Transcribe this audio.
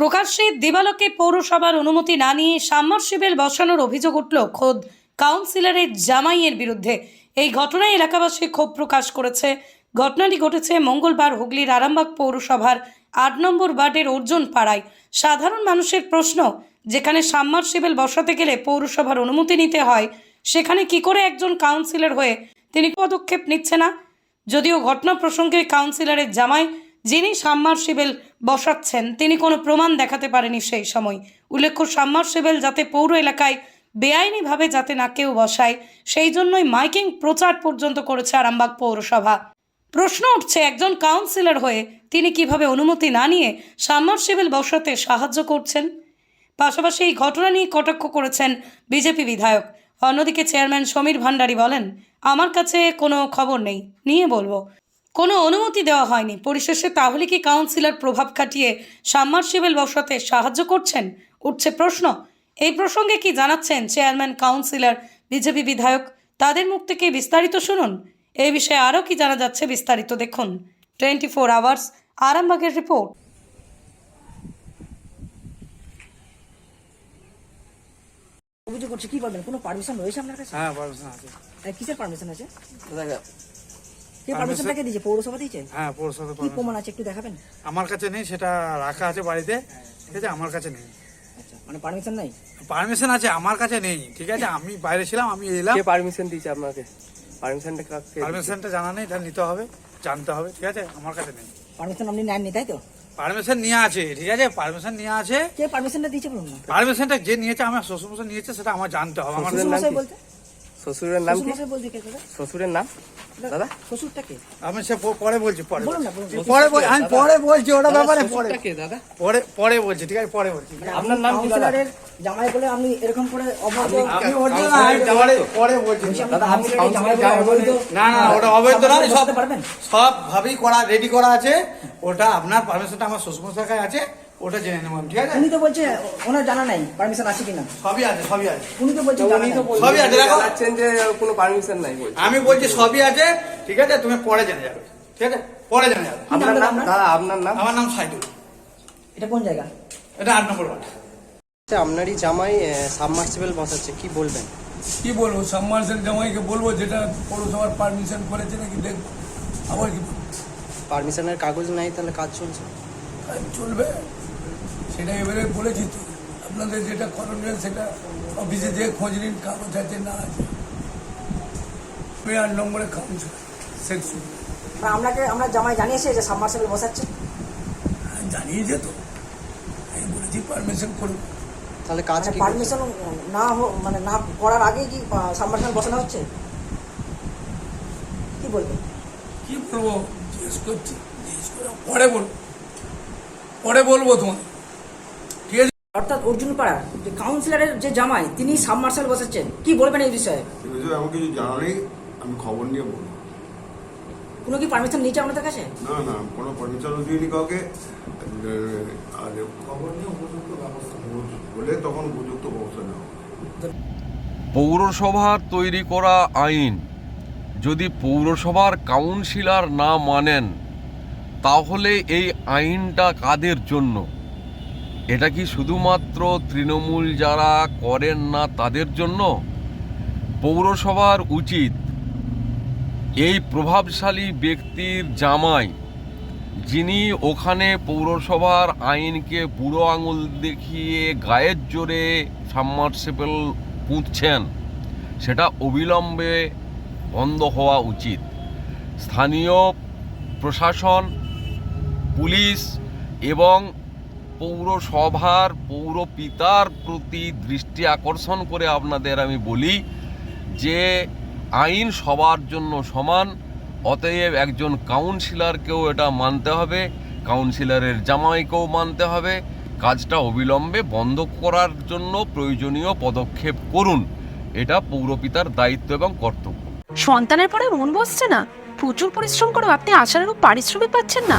প্রকাশ্যে দিবালোকে পৌরসভার অনুমতি না নিয়ে সাবমার্সিবল বসানোর অভিযোগ উঠল খোদ কাউন্সিলরের জামাইয়ের বিরুদ্ধে। এই ঘটনায় এলাকাবাসী ক্ষোভ প্রকাশ করেছে। ঘটনাটি ঘটেছে মঙ্গলবার হুগলির আরামবাগ পৌরসভার আট নম্বর ওয়ার্ডের অর্জুন পাড়ায়। সাধারণ মানুষের প্রশ্ন, যেখানে সাবমার্সিবল বসাতে গেলে পৌরসভার অনুমতি নিতে হয়, সেখানে কি করে একজন কাউন্সিলর হয়ে তিনি পদক্ষেপ নিচ্ছে না? যদিও ঘটনা প্রসঙ্গে কাউন্সিলরের জামাই যিনি সাবমার্সিবল বসাচ্ছেন, তিনি কোনো প্রমাণ দেখাতে পারেনি সেই সময়। উল্লেখ্য, সাবমার্সিবল যাতে পৌর এলাকায় বেআইনিভাবে যাতে না কেউ বসায়, সেই জন্যই মাইকিং প্রচার পর্যন্ত করেছে আরামবাগ পৌরসভা। প্রশ্ন উঠছে, একজন কাউন্সিলর হয়ে তিনি কীভাবে অনুমতি না নিয়ে সাবমার্সিবল বসাতে সাহায্য করছেন? পাশাপাশি এই ঘটনা নিয়ে কটাক্ষ করেছেন বিজেপি বিধায়ক। অন্যদিকে চেয়ারম্যান সমীর ভান্ডারী বলেন, আমার কাছে কোনো খবর নেই, নিয়ে বলব। কোনো অনুমতি দেওয়া হয়নি। পরিশেষে তাহলে কি কাউন্সিলর প্রভাব খাটিয়ে সাবমার্সিবল বসাতে সাহায্য করছেন? উঠছে প্রশ্ন। এই প্রসঙ্গে কি জানাচ্ছেন চেয়ারম্যান কাউন্সিলর বিজেপি বিধায়ক? তাদের মুখ থেকে বিস্তারিত শুনুন। এই বিষয়ে আরও কি জানা যাচ্ছে বিস্তারিত দেখুন। টোয়েন্টি ফোর আওয়ার্স আরামবাগের রিপোর্ট। অভিযোগ করছে কি বলবেন? কোনো পারমিশন রয়েছে আপনার কাছে? হ্যাঁ পারমিশন আছে। কিসের পারমিশন আছে? দেখা কে পারমিশনটা কে দিয়েছে পৌরসভা দিয়েছে? হ্যাঁ পৌরসভা কি প্রমাণ আছে একটু দেখাবেন? আমার কাছে নেই সেটা রাখা আছে বাড়িতে। ঠিক আছে আমার কাছে নেই। আচ্ছা মানে পারমিশন নাই? পারমিশন আছে আমার কাছে নেই। ঠিক আছে আমি বাইরে ছিলাম আমি এলাম। কে পারমিশন দিয়েছে আপনাকে? পারমিশনটা কাকে পারমিশনটা জানা নেই এটা নিতে হবে জানতে হবে ঠিক আছে আমার কাছে নেই। পারমিশন আপনি নেননি তাই তো? পারমিশন নিয়ে আছে ঠিক আছে পারমিশন নিয়ে আছে। কে পারমিশনটা দিয়েছে বলুন পারমিশনটা যে নিয়েছে আমার শ্বশুরমশাই নিয়েছে সেটা আমার জানতে হবে আমার শ্বশুরের নাম বলতে শ্বশুরের নাম কি? শ্বশুরের নাম? দাদা শ্বশুরটা কে? আমি সে পরে বলছি পরে। পরে আমি পরে বলছি ওটা ব্যাপারে পরে কে দাদা? পরে পরে বলছি ঠিক আছে পরে বলছি। আপনার নাম কি দাদা? জামাই বলে আপনি এরকম করে অবৈধ আমি যাওয়ার পরে বলছি। দাদা, আপনি জামাই বলে না না ওটা অবৈধ না সব পারবেন? সব ভাবেই করা রেডি করা আছে। ওটা আপনার পারমিশনটা আমার শ্বশুরমশাই কাছে আছে। ওটা জেনে নেব ঠিক আছে? উনি তো বলছে ওনার জানা নাই পারমিশন আছে কিনা? সবই আছে সবই আছে। উনি তো বলছে জানা উনি তো। সবই আছে, দেখো। জানাচ্ছেন যে কোনো পারমিশন নাই বলছে। আমি বলছি সবই আছে ঠিক আছে? তুমি পরে জেনে যাবে ঠিক আছে? পরে জেনে যাবে। আপনার নাম? দাদা আপনার নাম? আমার নাম সাইদুল। এটা কোন জায়গা? এটা আট নম্বর ওয়ার্ড। আচ্ছা, আপনারই জামাই সাবমার্সিবল বসাচ্ছে কি বলবেন? কি বলব সাবমার্সিবল জামাইকে বলব যেটা পৌরসভার পারমিশন করেছে নাকি দেখব আবার কি বলব? পারমিশনের কাগজ নাই তাহলে কাজ চলছে। কাজ চলবে? সেটা এবারে বলেছি তো। আপনাদের যেটা করণীয় সেটা অফিসে যে খোঁজ নিন কাগজ আছে না আছে। আট নম্বরে কাউন্সিল সেকশন মানে আপনাকে আমরা জামাই জানিয়েছে যে সাবমার্সিবল বসাচ্ছে। জানিয়েছে তো। আমি বলেছি পারমিশন করব তাহলে কাজ কি পারমিশন না হো- মানে না করার আগে কি সাবমার্সিবল বসানো হচ্ছে? কি বলবেন? কি বলব? জিজ্ঞেস করছি। জিজ্ঞেস করে পরে বলব। পরে বলব আছে অর্থাৎ অর্জুন পাড়ার যে কাউন্সিলরের যে জামাই তিনি সাবমার্সিবল বসাচ্ছেন কি বলবেন এই বিষয়ে? কিছু জানা নেই আমি খবর নিয়ে বলব। কোনো কি পারমিশন নিয়েছে আপনাদের কাছে? না না কোনো পারমিশনও দিইনি কাউকে। আর খবর নিয়ে উপযুক্ত ব্যবস্থা বলে তখন উপযুক্ত ব্যবস্থা নেওয়া পৌরসভার তৈরি করা আইন। যদি পৌরসভার কাউন্সিলর না মানেন তাহলে এই আইনটা কাদের জন্য? এটা কি শুধুমাত্র তৃণমূল যারা করেন না তাদের জন্য? পৌরসভার উচিত এই প্রভাবশালী ব্যক্তির জামাই, যিনি ওখানে পৌরসভার আইনকে বুড়ো আঙুল দেখিয়ে গায়ের জোরে সাবমার্সেবল পুঁতছেন, সেটা অবিলম্বে বন্ধ হওয়া উচিত। স্থানীয় প্রশাসন, পুলিশ এবং পৌরসভার পৌর পিতার প্রতি দৃষ্টি আকর্ষণ করে আপনাদের আমি বলি যে আইন সবার জন্য সমান, অতএব একজন কাউন্সিলরকেও এটা মানতে হবে, কাউন্সিলরের জামাইকেও মানতে হবে। কাজটা অবিলম্বে বন্ধ করার জন্য প্রয়োজনীয় পদক্ষেপ করুন, এটা পৌরপিতার দায়িত্ব এবং কর্তব্য। সন্তানের পরে মন বসছে না। প্রচুর পরিশ্রম করেও আপনি আশানুরূপ পারিশ্রমিক পাচ্ছেন না।